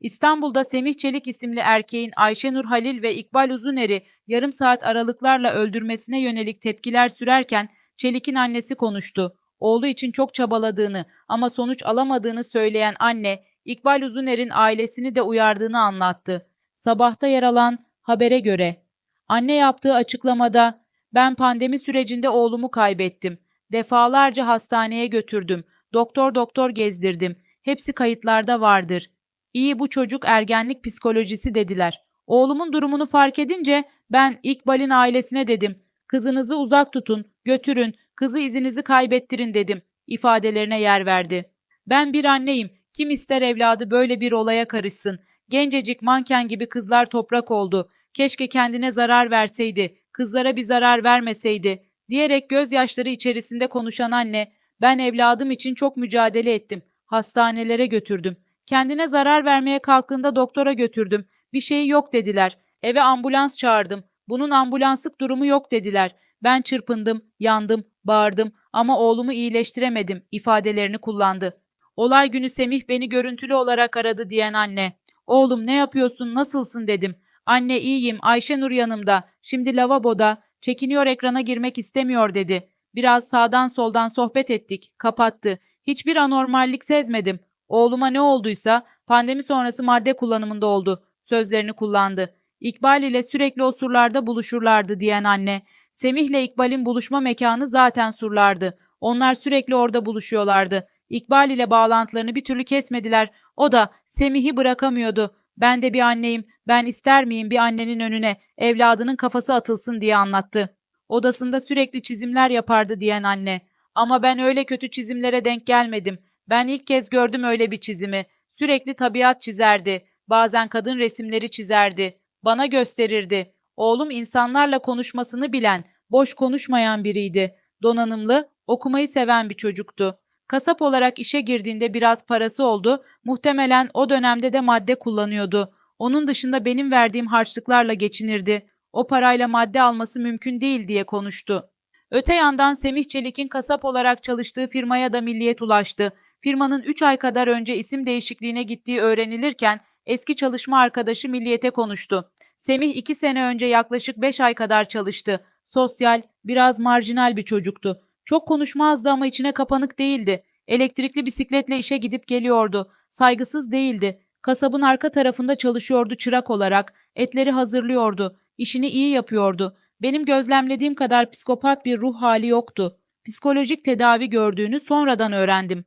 İstanbul'da Semih Çelik isimli erkeğin Ayşenur Halil ve İkbal Uzuner'i yarım saat aralıklarla öldürmesine yönelik tepkiler sürerken Çelik'in annesi konuştu. Oğlu için çok çabaladığını ama sonuç alamadığını söyleyen anne, İkbal Uzuner'in ailesini de uyardığını anlattı. Sabahta yer alan habere göre. Anne yaptığı açıklamada, ben pandemi sürecinde oğlumu kaybettim. Defalarca hastaneye götürdüm. Doktor doktor gezdirdim. Hepsi kayıtlarda vardır. İyi bu çocuk ergenlik psikolojisi dediler. Oğlumun durumunu fark edince ben İkbal'in ailesine dedim. Kızınızı uzak tutun, götürün, kızı izinizi kaybettirin dedim. İfadelerine yer verdi. Ben bir anneyim. Kim ister evladı böyle bir olaya karışsın. Gencecik manken gibi kızlar toprak oldu. Keşke kendine zarar verseydi, kızlara bir zarar vermeseydi diyerek gözyaşları içerisinde konuşan anne, ben evladım için çok mücadele ettim. Hastanelere götürdüm. Kendine zarar vermeye kalktığında doktora götürdüm. Bir şeyi yok dediler. Eve ambulans çağırdım. Bunun ambulanslık durumu yok dediler. Ben çırpındım, yandım, bağırdım ama oğlumu iyileştiremedim ifadelerini kullandı. Olay günü Semih beni görüntülü olarak aradı diyen anne. Oğlum ne yapıyorsun, nasılsın dedim. Anne iyiyim, Ayşenur yanımda. Şimdi lavaboda. Çekiniyor ekrana girmek istemiyor dedi. Biraz sağdan soldan sohbet ettik. Kapattı. Hiçbir anormallik sezmedim. Oğluma ne olduysa pandemi sonrası madde kullanımında oldu. Sözlerini kullandı. İkbal ile sürekli o surlarda buluşurlardı diyen anne. Semih ile İkbal'in buluşma mekanı zaten surlardı. Onlar sürekli orada buluşuyorlardı. İkbal ile bağlantılarını bir türlü kesmediler. O da Semih'i bırakamıyordu. Ben de bir anneyim. Ben ister miyim bir annenin önüne evladının kafası atılsın diye anlattı. Odasında sürekli çizimler yapardı diyen anne. Ama ben öyle kötü çizimlere denk gelmedim. Ben ilk kez gördüm öyle bir çizimi. Sürekli tabiat çizerdi. Bazen kadın resimleri çizerdi. Bana gösterirdi. Oğlum insanlarla konuşmasını bilen, boş konuşmayan biriydi. Donanımlı, okumayı seven bir çocuktu. Kasap olarak işe girdiğinde biraz parası oldu. Muhtemelen o dönemde de madde kullanıyordu. Onun dışında benim verdiğim harçlıklarla geçinirdi. O parayla madde alması mümkün değil diye konuştu. Öte yandan Semih Çelik'in kasap olarak çalıştığı firmaya da milliyet ulaştı. Firmanın 3 ay kadar önce isim değişikliğine gittiği öğrenilirken eski çalışma arkadaşı milliyete konuştu. Semih 2 sene önce yaklaşık 5 ay kadar çalıştı. Sosyal, biraz marjinal bir çocuktu. Çok konuşmazdı ama içine kapanık değildi. Elektrikli bisikletle işe gidip geliyordu. Saygısız değildi. Kasabın arka tarafında çalışıyordu çırak olarak. Etleri hazırlıyordu. İşini iyi yapıyordu. Benim gözlemlediğim kadar psikopat bir ruh hali yoktu. Psikolojik tedavi gördüğünü sonradan öğrendim.